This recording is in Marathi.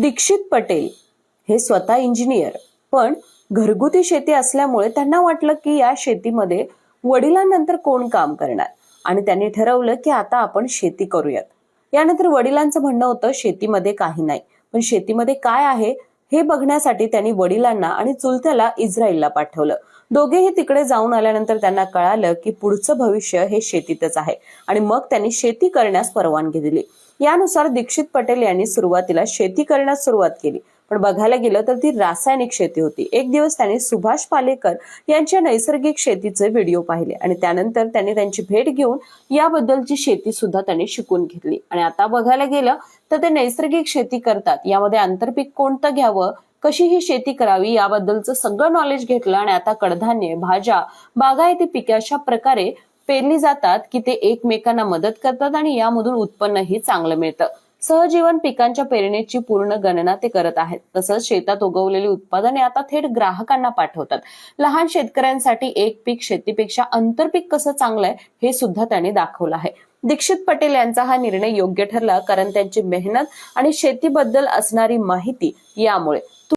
दीक्षित पटेल हे स्वतः इंजिनियर पण घरगुती शेती असल्यामुळे त्यांना वाटलं की या शेतीमध्ये वडिलांनंतर कोण काम करणार? आणि त्यांनी ठरवलं की आता आपण शेती करूयात. यानंतर वडिलांचं म्हणणं होतं शेतीमध्ये काही नाही. पण शेतीमध्ये काय आहे हे बघण्यासाठी त्यांनी वडिलांना आणि चुलत्याला इस्रायलला पाठवलं. दोघेही तिकडे जाऊन आल्यानंतर त्यांना कळालं की पुढचं भविष्य हे शेतीतच आहे. आणि मग त्यांनी शेती करण्यास परवानगी दिली. यानुसार दीक्षित पटेल यांनी सुरुवातीला शेती करण्यास सुरुवात केली. पण बघायला गेलं तर ती रासायनिक शेती होती. एक दिवस त्यांनी सुभाष पालेकर यांच्या नैसर्गिक शेतीचे व्हिडिओ पाहिले आणि त्यानंतर त्यांनी त्यांची भेट घेऊन याबद्दलची शेती सुद्धा त्यांनी शिकून घेतली. आणि आता बघायला गेलं तर ते नैसर्गिक शेती करतात. यामध्ये आंतरपीक कोणतं घ्यावं? कशी ही शेती करावी याबद्दलचं सगळं नॉलेज घेतलं आणि आता कडधान्य भाज्या बागायती पिके अशा प्रकारे पेरली जातात की ते एकमेकांना मदत करतात आणि यामधून उत्पन्नही चांगलं मिळतं. सहजीवन पिकांच्या पेरणीची पूर्ण गणना ते करत आहेत. तसंच शेतात उगवलेली उत्पादने आता थेट ग्राहकांना पाठवतात. लहान शेतकऱ्यांसाठी एक पीक शेतीपेक्षा आंतरपीक कसं चांगलं आहे हे सुद्धा त्यांनी दाखवलं आहे. दीक्षित पटेल यांचा हा निर्णय योग्य ठरला कारण त्यांची मेहनत आणि शेतीबद्दल असणारी माहिती यामुळे.